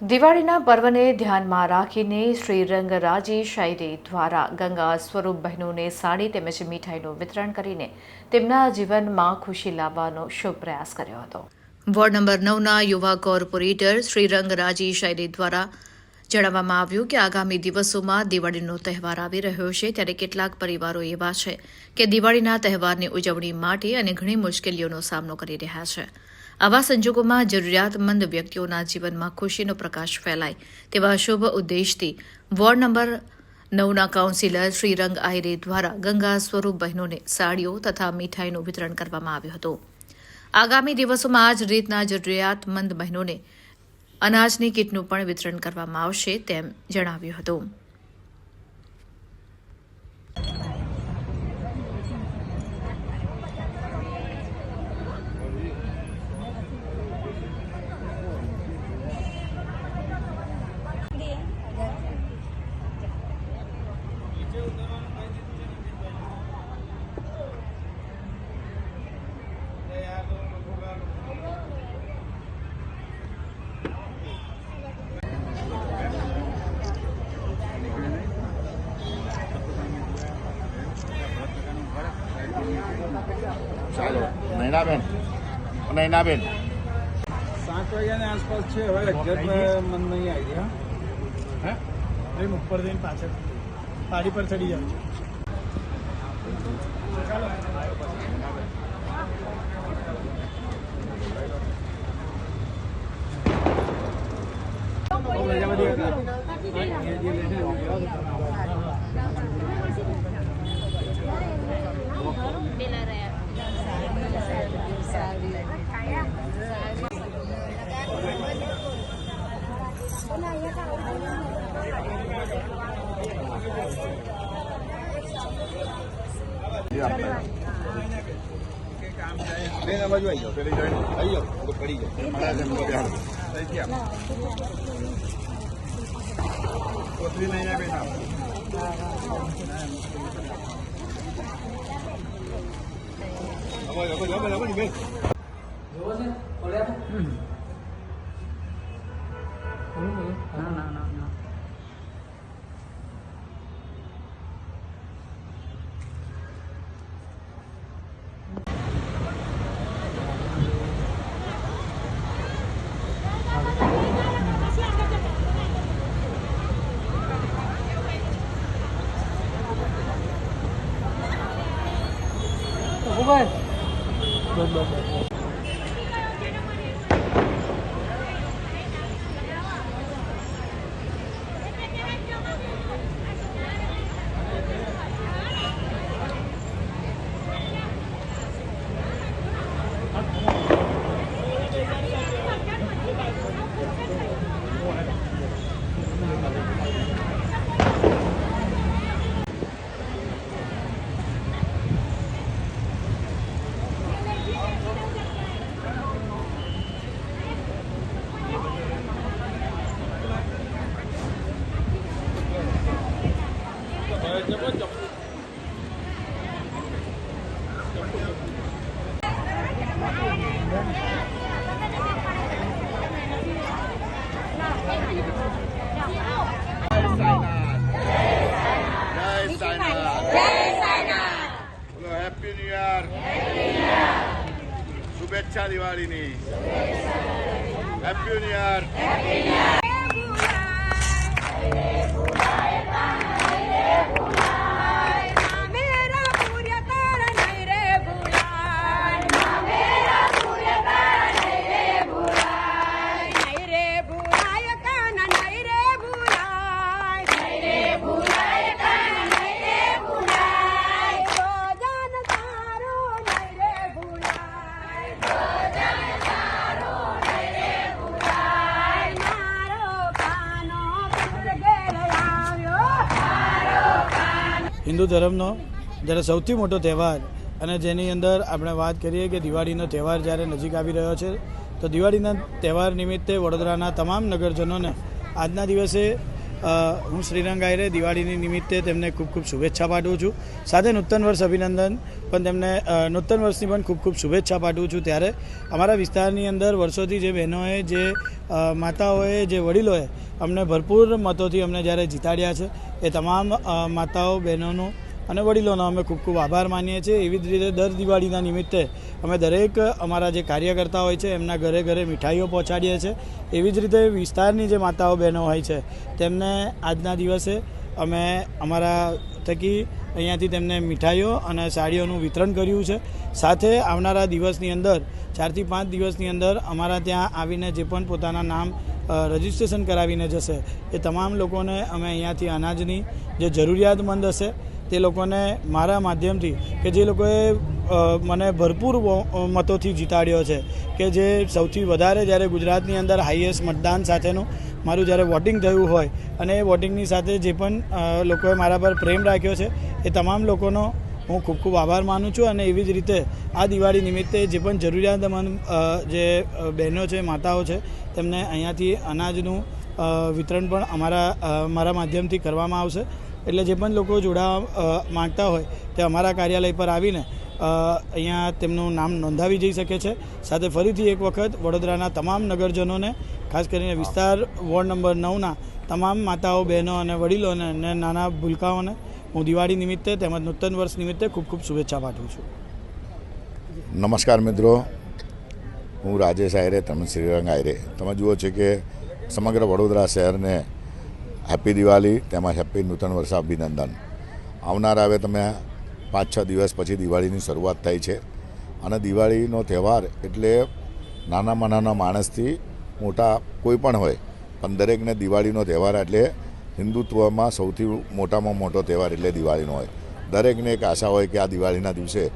દિવાળીના પર્વને ધ્યાનમાં રાખીને શ્રીરંગરાજી શાયરી દ્વારા ગંગા સ્વરૂપ બહેનોને સાડી તેમજ મીઠાઈનું વિતરણ કરીને તેમના જીવનમાં ખુશી લાવવાનો શુભ પ્રયાસ કર્યો હતો. વોર્ડ નંબર નવના યુવા કોર્પોરેટર શ્રીરંગરાજી શાયરી દ્વારા જણાવવામાં આવ્યું કે આગામી દિવસોમાં દિવાળીનો તહેવાર આવી રહ્યો છે ત્યારે કેટલાક પરિવારો એવા છે કે દિવાળીના તહેવારની ઉજવણી માટે અને ઘણી મુશ્કેલીઓનો સામનો કરી રહ્યા છે. આવા સંજોગોમાં જરૂરિયાતમંદ વ્યક્તિઓના જીવનમાં ખુશીનો પ્રકાશ ફેલાય તેવા શુભ ઉદ્દેશથી વોર્ડ નંબર નવના કાઉન્સિલર શ્રીરંગ આહિરે દ્વારા ગંગા સ્વરૂપ બહેનોને સાડીઓ તથા મીઠાઈનું વિતરણ કરવામાં આવ્યું હતું. આગામી દિવસોમાં આ જ રીતના જરૂરિયાતમંદ બહેનોને અનાજની કીટનું પણ વિતરણ કરવામાં આવશે તેમ જણાવ્યું હતું. ચાલો નૈનાબેન નૈનાબેન સાત વાગ્યાની આસપાસ છે હવે એક્ઝેક્ટ મન નહીં. આવી ગયા હે. એમ ઉપર જઈને પાછળ પાડી પર ચડી જાવ છું જી આપણે બેન આ બાજુ આવી જાઓ પેલી જોઈને આવી જાઓ તો પડી જાઓ એ મળે છે એમ તો બેહાડો. અહીંથી આવો. કોથળી નૈનાબેન આપ. આવો, આવો, આવો, આવો, બેન. જય 好了好了好了 હેપી ન્યુ યર શુભેચ્છા દિવાળીની હેપી ન્યુ યર હિન્દુ ધર્મનો જ્યારે સૌથી મોટો તહેવાર અને જેની અંદર આપણે વાત કરીએ કે દિવાળીનો તહેવાર જ્યારે નજીક આવી રહ્યો છે, તો દિવાળીના તહેવાર નિમિત્તે વડોદરાના તમામ નગરજનોને આજના દિવસે હું શ્રીરંગ આયરે દિવાળીની નિમિત્તે તેમને ખૂબ ખૂબ શુભેચ્છા પાઠવું છું. સાથે નૂતન વર્ષ અભિનંદન, પણ તેમને નૂતન વર્ષની પણ ખૂબ ખૂબ શુભેચ્છા પાઠવું છું. ત્યારે અમારા વિસ્તારની અંદર વર્ષોથી જે બહેનોએ, જે માતાઓએ, જે વડીલોએ અમને ભરપૂર મતોથી અમને જ્યારે જીતાડ્યા છે, એ તમામ માતાઓ, બહેનોનો અને વડીલોનો અમે ખૂબ ખૂબ આભાર માનીએ છીએ. એવી જ રીતે દર દિવાળીના નિમિત્તે અમે દરેક અમારા જે કાર્યકર્તા હોય છે, એમના ઘરે ઘરે મીઠાઈઓ પહોંચાડીએ છીએ. એવી જ રીતે વિસ્તારની જે માતાઓ, બહેનો હોય છે, તેમને આજના દિવસે અમે અમારા થકી અહીંયાથી તેમને મીઠાઈઓ અને સાડીઓનું વિતરણ કર્યું છે. સાથે આવનારા દિવસની અંદર, ચારથી પાંચ દિવસની અંદર અમારા ત્યાં આવીને જે પણ પોતાના નામ રજિસ્ટ્રેશન કરાવીને જશે. એ તમામ લોકોને અમે અહીંયાથી અનાજની જે જરૂરિયાતમંદ હશે, તે લોકોને મારા માધ્યમથી કે જે લોકોએ મને ભરપૂર મતોથી જીતાડ્યો છે, કે જે સૌથી વધારે જ્યારે ગુજરાતની અંદર હાઈએસ્ટ મતદાન સાથેનું મારું જ્યારે વોટિંગ થયું હોય અને એ વોટિંગની સાથે જે પણ લોકોએ મારા પર પ્રેમ રાખ્યો છે, એ તમામ લોકોનો હું ખૂબ ખૂબ આભાર માનું છું અને એવી જ રીતે આ દિવાળી નિમિત્તે જે પણ જરૂરિયાતમંદ જે બહેનો છે, માતાઓ છે, તેમને અહીંયાથી અનાજનું વિતરણ પણ અમારા મારા માધ્યમથી કરવામાં આવશે. એટલે જે પણ લોકો જોડાવા માંગતા હોય તે અમારા કાર્યાલય પર આવીને અહીંયા તેમનું નામ નોંધાવી જઈ શકે છે. સાથે ફરીથી એક વખત વડોદરાના તમામ નગરજનોને, ખાસ કરીને વિસ્તાર વોર્ડ નંબર નવના તમામ માતાઓ, બહેનો અને વડીલોને અને નાના ભૂલકાઓને હું દિવાળી નિમિત્તે તેમજ નૂતન વર્ષ નિમિત્તે ખૂબ ખૂબ શુભેચ્છા પાઠવું છું. નમસ્કાર મિત્રો. હું રાજેશ આયરે, તમે શ્રીરંગ આયરે. તમે જુઓ છો કે સમગ્ર વડોદરા શહેરને હેપી દિવાળી તેમજ હેપી નૂતન વર્ષ અભિનંદન. આવનાર આવે તમે પાંચ છ દિવસ પછી દિવાળીની શરૂઆત થાય છે અને દિવાળીનો તહેવાર એટલે નાનામાં નાના માણસથી મોટા કોઈ પણ હોય, પણ દરેકને દિવાળીનો તહેવાર એટલે હિન્દુત્વમાં સૌથી મોટામાં મોટો તહેવાર એટલે દિવાળીનો હોય. દરેકને એક આશા હોય કે આ દિવાળીના દિવસે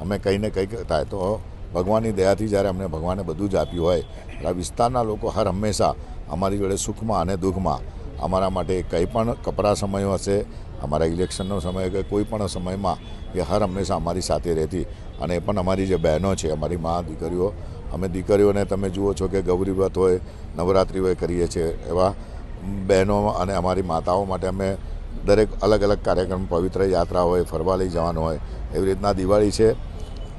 અમે કંઈ કંઈક થાય. તો ભગવાનની દયાથી જ્યારે અમને ભગવાને બધું જ આપ્યું હોય આ વિસ્તારના લોકો હર હંમેશા અમારી જોડે સુખમાં અને દુઃખમાં અમારા માટે કંઈ પણ કપરા સમયો હશે, અમારા ઇલેક્શનનો સમય કે કોઈ પણ સમયમાં એ હર હંમેશા અમારી સાથે રહેતી. અને એ પણ અમારી જે બહેનો છે, અમારી મા, દીકરીઓ, અમે દીકરીઓને તમે જુઓ છો કે ગૌરી વ્રત હોય, નવરાત્રિ હોય કરીએ છીએ એવા બહેનો અને અમારી માતાઓ માટે અમે દરેક અલગ અલગ કાર્યક્રમ, પવિત્ર યાત્રા હોય, ફરવા લઈ જવાનું હોય, એવી રીતના દિવાળી છે.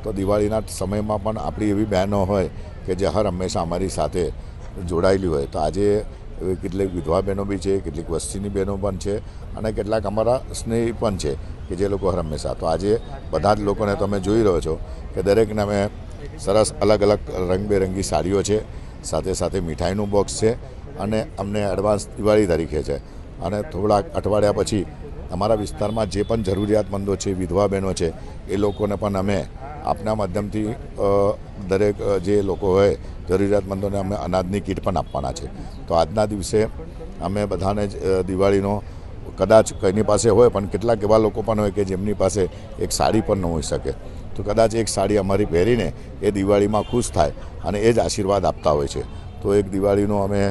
તો દિવાળીના સમયમાં પણ આપણી એવી બહેનો હોય કે જે હર હંમેશા અમારી સાથે જોડાયેલી હોય. તો આજે કેટલીક વિધવા બહેનો બી છે, કેટલીક વસ્તીની બહેનો પણ છે અને કેટલાક અમારા સ્નેહી પણ છે કે જે લોકો હર હંમેશા. તો આજે બધા જ લોકોને તમે જોઈ રહ્યો છો કે દરેકને અમે સરસ અલગ અલગ રંગબેરંગી સાડીઓ છે. સાથે સાથે મીઠાઈનું બોક્સ છે. અને અમને એડવાન્સ દિવાળી તરીકે છે. અને થોડાક અઠવાડિયા પછી અમારા વિસ્તારમાં જે પણ જરૂરિયાતમંદો છે, વિધવા બહેનો છે, એ લોકોને પણ અમે આપના માધ્યમથી દરેક જે લોકો હોય, જરૂરિયાતમંદોને અમે અનાજની કીટ પણ આપવાના છે. તો આજના દિવસે અમે બધાને જ દિવાળીનો કદાચ કોઈની પાસે હોય, પણ કેટલાક એવા લોકો પણ હોય કે જેમની પાસે એક સાડી પણ ન હોઈ શકે. તો કદાચ એક સાડી અમારી પહેરીને એ દિવાળીમાં ખુશ થાય અને એ જ આશીર્વાદ આપતા હોય છે. તો એક દિવાળીનો અમે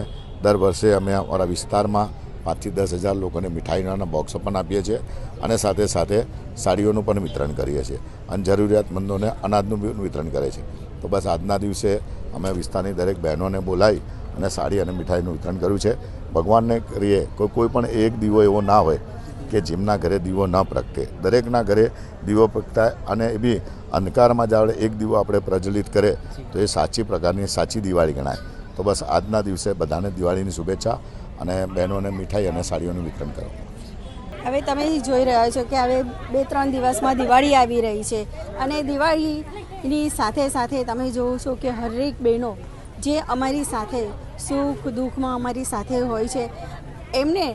દર વર્ષે અમે અમારા વિસ્તારમાં પાંચથી દસ હજાર લોકોને મીઠાઈના બોક્સો પણ આપીએ છીએ અને સાથે સાથે સાડીઓનું પણ વિતરણ કરીએ છીએ અને જરૂરિયાતમંદોને અનાજનું વિતરણ કરે છે. તો બસ આજના દિવસે અમે વિસ્તારની દરેક બહેનોને બોલાવી અને સાડી અને મીઠાઈનું વિતરણ કર્યું છે. ભગવાનને કરીએ કોઈ કોઈ પણ એક દીવો એવો ના હોય કે જેમના ઘરે દીવો ન પ્રગટે. દરેકના ઘરે દીવો પ્રગટાય અને એ બી અંધકારમાં જ એક દીવો આપણે પ્રજ્વલિત કરે તો એ સાચી પ્રકારની સાચી દિવાળી ગણાય. તો બસ આજના દિવસે બધાને દિવાળીની શુભેચ્છા અને બહેનોને મીઠાઈ અને સાડીઓનું વિતરણ કરો. હવે તમે જોઈ રહ્યા છો કે હવે બે ત્રણ દિવસમાં દિવાળી આવી રહી છે અને દિવાળીની સાથે સાથે તમે જોવો છો કે હરેક બહેનો જે અમારી સાથે સુખ દુઃખમાં અમારી સાથે હોય છે, એમને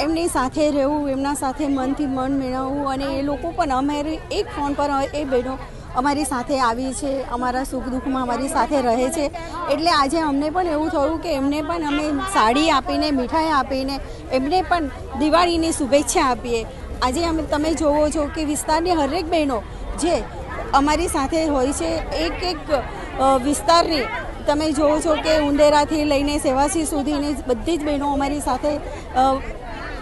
એમની સાથે રહેવું, એમના સાથે મનથી મન મેળવવું અને એ લોકો પણ અમારી એક ફોન પર એ બહેનો અમારી સાથે આવી છે, અમારા સુખ દુઃખમાં અમારી સાથે રહે છે. એટલે આજે અમને પણ એવું થયું કે એમને પણ અમે સાડી આપીને, મીઠાઈ આપીને, એમને પણ દિવાળીની શુભેચ્છા આપીએ. આજે અમે, તમે જોવો છો કે વિસ્તારની હરેક બહેનો જે અમારી સાથે હોય છે, એક એક વિસ્તારની, તમે જોવો છો કે ઉંદેરાથી લઈને સેવાસી સુધીની બધી જ બહેનો અમારી સાથે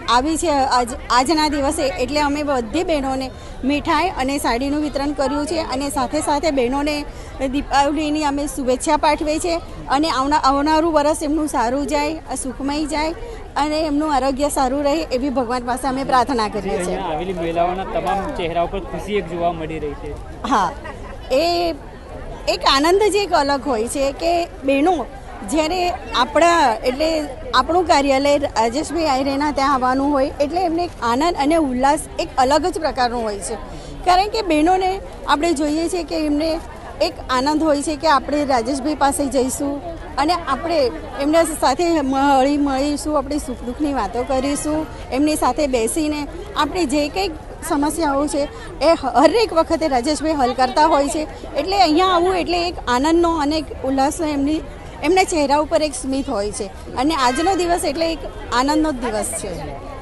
આવી છે આજ આજના દિવસે એટલે અમે બધી બહેનોને મીઠાઈ અને સાડીનું વિતરણ કર્યું છે અને સાથે સાથે બહેનોને દીપાવલીની અમે શુભેચ્છા પાઠવીએ છીએ અને આવના આવનારું વરસ એમનું સારું જાય સુખમય જાય અને એમનું આરોગ્ય સારું રહે એવી ભગવાન પાસે અમે પ્રાર્થના કરીએ છીએ. આવેલી મહિલાઓના તમામ ચહેરા ઉપર ખુશી એક જોવા મળી રહી છે. હા એ એક આનંદ જ એક અલગ હોય છે કે બહેનો જ્યારે આપણા, એટલે આપણું કાર્યાલય રાજેશભાઈ આયરેના ત્યાં આવવાનું હોય, એટલે એમને એક આનંદ અને ઉલ્લાસ એક અલગ જ પ્રકારનો હોય છે. કારણ કે બહેનોને આપણે જોઈએ છીએ કે એમને એક આનંદ હોય છે કે આપણે રાજેશભાઈ પાસે જઈશું અને આપણે એમના સાથે મળી મળીશું, આપણે સુખ દુઃખની વાતો કરીશું, એમની સાથે બેસીને આપણે જે કંઈક સમસ્યાઓ છે એ હરેક વખતે રાજેશભાઈ હલ કરતા હોય છે. એટલે અહીંયા આવવું એટલે એક આનંદનો અને એક ઉલ્લાસનો એમની એમના ચહેરા ઉપર એક સ્મિત હોય છે. અને આજનો દિવસ એટલે એક આનંદનો જ દિવસ છે.